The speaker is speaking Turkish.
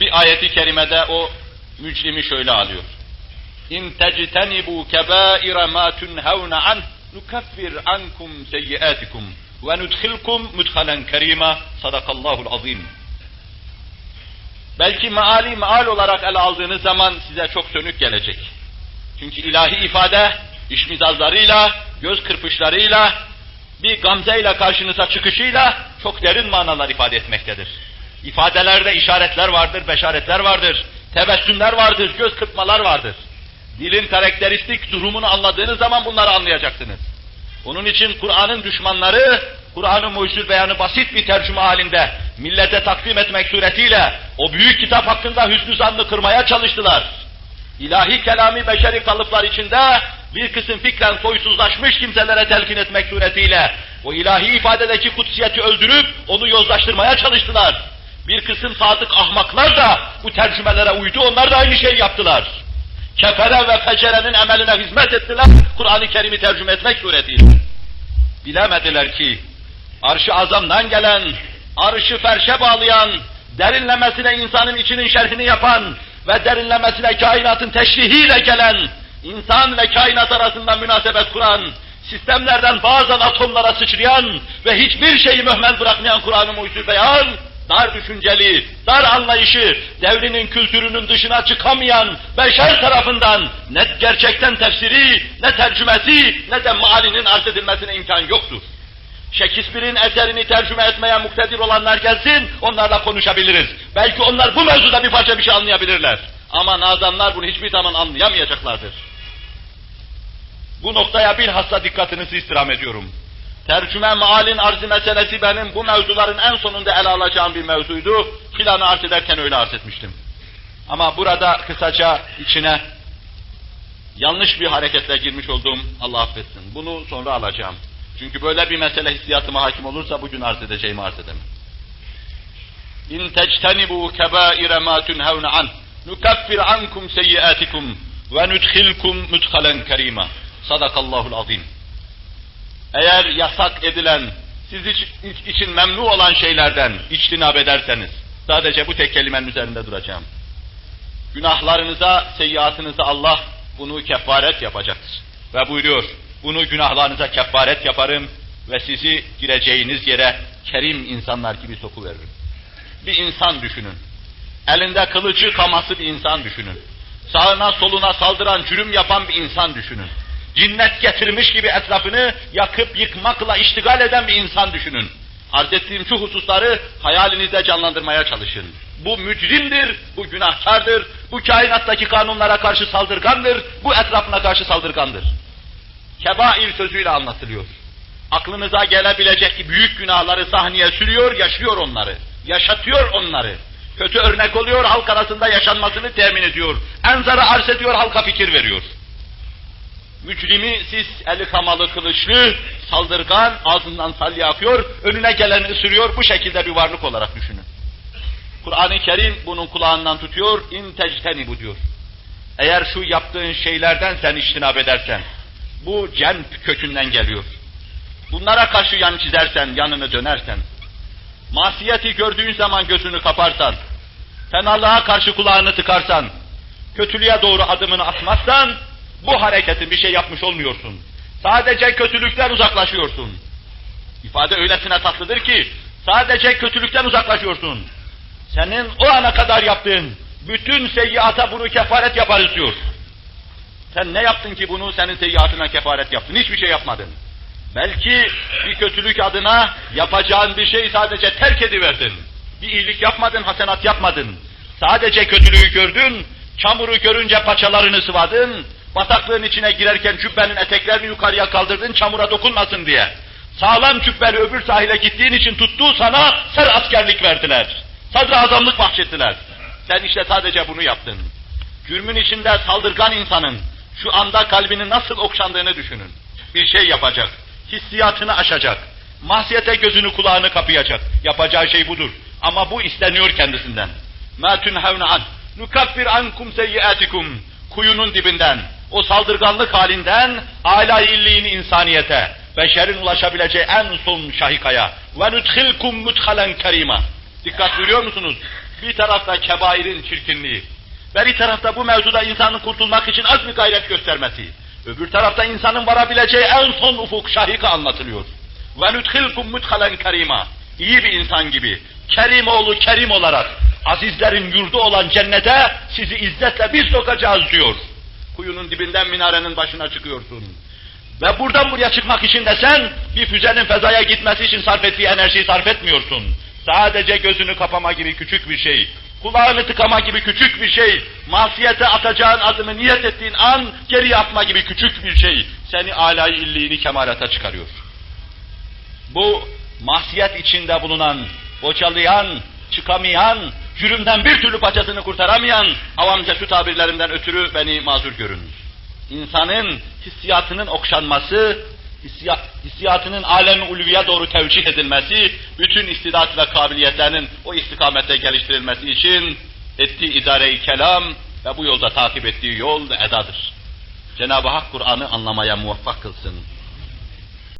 Bir ayeti kerimede o mücrimi şöyle alıyor. İn tectenibu kebaira ma tunhavne an nukaffir ankum seyyiatikum ve nudkhilkum mudhalen kerima. Sadakallahul azim. Belki maali maal olarak ele aldığınız zaman size çok sönük gelecek. Çünkü ilahi ifade işmizazlarıyla, göz kırpışlarıyla, bir gamzeyle karşınıza çıkışıyla çok derin manalar ifade etmektedir. İfadelerde işaretler vardır, beşaretler vardır, tebessümler vardır, göz kırpmalar vardır. Dilin karakteristik durumunu anladığınız zaman bunları anlayacaksınız. Onun için Kur'an'ın düşmanları, Kur'an'ın mucizül beyanı basit bir tercüme halinde millete takdim etmek suretiyle o büyük kitap hakkında hüsnü zannı kırmaya çalıştılar. İlahi kelami beşeri kalıplar içinde bir kısım fikren soysuzlaşmış kimselere telkin etmek suretiyle o ilahi ifadedeki kutsiyeti öldürüp onu yozlaştırmaya çalıştılar. Bir kısım sadık ahmaklar da bu tercümelere uydu, onlar da aynı şeyi yaptılar. Kefere ve fecerenin emeline hizmet ettiler, Kur'an-ı Kerim'i tercüme etmek suretiyle. Bilemediler ki, arş-ı azamdan gelen, arşı ferşe bağlayan, derinlemesine insanın içinin şerhini yapan ve derinlemesine kainatın teşrihiyle gelen, insan ve kainat arasında münasebet kuran, sistemlerden bazen atomlara sıçrayan ve hiçbir şeyi mühmel bırakmayan Kur'an-ı Mucizül Beyan, dar düşünceli, dar anlayışı, devrinin kültürünün dışına çıkamayan beşer tarafından ne gerçekten tefsiri, ne tercümesi, ne de malinin arz edilmesine imkan yoktur. Shakespeare'in eserini tercüme etmeye muktedir olanlar gelsin, onlarla konuşabiliriz. Belki onlar bu mevzuda bir parça bir şey anlayabilirler. Ama nazanlar bunu hiçbir zaman anlayamayacaklardır. Bu noktaya bilhassa dikkatinizi istirham ediyorum. Tercüme maalin arzı meselesi benim bu mevzuların en sonunda ele alacağım bir mevzuydu. Filanı arz ederken öyle arz etmiştim. Ama burada kısaca içine yanlış bir hareketle girmiş oldum. Allah affetsin. Bunu sonra alacağım. Çünkü böyle bir mesele hissiyatıma hakim olursa bugün arz edeceğimi arz edemem. İn tectenibu kebaire ma tunhevne an nukaffir ankum seyyiatikum ve nudkhilkum mudhalen kerima. Sadakallahul azim. Eğer yasak edilen, siz iç, iç, için memnu olan şeylerden içtinab ederseniz, sadece bu tek kelimenin üzerinde duracağım. Günahlarınıza, seyyiatınıza Allah bunu kefaret yapacaktır. Ve buyuruyor, bunu günahlarınıza kefaret yaparım ve sizi gireceğiniz yere kerim insanlar gibi sokuveririm. Bir insan düşünün. Elinde kılıcı kaması bir insan düşünün. Sağına soluna saldıran, cürüm yapan bir insan düşünün. Cinnet getirmiş gibi etrafını yakıp yıkmakla iştigal eden bir insan düşünün. Arz ettiğim şu hususları hayalinizde canlandırmaya çalışın. Bu mücrimdir, bu günahkardır, bu kainattaki kanunlara karşı saldırgandır, bu etrafına karşı saldırgandır. Kebair sözüyle anlatılıyor. Aklınıza gelebilecek büyük günahları sahneye sürüyor, yaşıyor onları. Yaşatıyor onları. Kötü örnek oluyor, halk arasında yaşanmasını temin ediyor. Enzara arz ediyor, halka fikir veriyor. Mücrimi siz eli kamalı kılıçlı, saldırgan, ağzından salya akıyor, önüne geleni ısırıyor, bu şekilde bir varlık olarak düşünün. Kur'an-ı Kerim bunun kulağından tutuyor, in bu diyor. Eğer şu yaptığın şeylerden sen iştinab edersen, bu cenp kökünden geliyor. Bunlara karşı yan çizersen, yanını dönersen, masiyeti gördüğün zaman gözünü kaparsan, fenalığa karşı kulağını tıkarsan, kötülüğe doğru adımını atmazsan, bu hareketin bir şey yapmış olmuyorsun. Sadece kötülükten uzaklaşıyorsun. İfade öylesine tatlıdır ki, sadece kötülükten uzaklaşıyorsun. Senin o ana kadar yaptığın bütün seyyiata bunu kefaret yaparız diyor. Sen ne yaptın ki bunu senin seyyiatına kefaret yaptın? Hiçbir şey yapmadın. Belki bir kötülük adına yapacağın bir şey sadece terk ediverdin. Bir iyilik yapmadın, hasenat yapmadın. Sadece kötülüğü gördün, çamuru görünce paçalarını sıvadın, bataklığın içine girerken cübbenin eteklerini yukarıya kaldırdın çamura dokunmasın diye. Sağlam cübbeli öbür sahile gittiğin için tuttuğu sana ser askerlik verdiler. Sadra azamlık bahşettiler. Sen işte sadece bunu yaptın. Cürmün içinde saldırgan insanın şu anda kalbinin nasıl okşandığını düşünün. Bir şey yapacak. Hissiyatını aşacak. Mahsiyete gözünü kulağını kapayacak. Yapacağı şey budur. Ama bu isteniyor kendisinden. مَا تُنْهَوْنَ عَنْ نُكَفِّرْ عَنْكُمْ سَيِّئَاتِكُمْ Kuyunun dibinden, o saldırganlık halinden âlâ illiğini insaniyete, beşerin ulaşabileceği en son şahikaya ve nudkhilkum mudhalen kerima. Dikkat görüyor musunuz? Bir tarafta kebairin çirkinliği, ve bir tarafta bu mevzuda insanın kurtulmak için az bir gayret göstermesi, öbür tarafta insanın varabileceği en son ufuk şahika anlatılıyor. Ve nudkhilkum mudhalen kerima. İyi bir insan gibi, kerim oğlu kerim olarak, azizlerin yurdu olan cennete sizi izzetle biz sokacağız diyor. Kuyunun dibinden minarenin başına çıkıyorsun. Ve buradan buraya çıkmak için de sen bir füzenin fezaya gitmesi için sarf ettiği enerjiyi sarf etmiyorsun. Sadece gözünü kapama gibi küçük bir şey, kulağını tıkama gibi küçük bir şey, masiyete atacağın adımı niyet ettiğin an geri atma gibi küçük bir şey seni âlâ illiğini kemalata çıkarıyor. Bu masiyet içinde bulunan, bocalayan, çıkamayan, cürümden bir türlü paçasını kurtaramayan avamca şu tabirlerimden ötürü beni mazur görün. İnsanın hissiyatının okşanması, hissiya- hissiyatının alem-i ulviye doğru tevcih edilmesi, bütün istidat ve kabiliyetlerinin o istikamette geliştirilmesi için ettiği idare-i kelam ve bu yolda takip ettiği yol ve edadır. Cenab-ı Hak Kur'an'ı anlamaya muvaffak kılsın.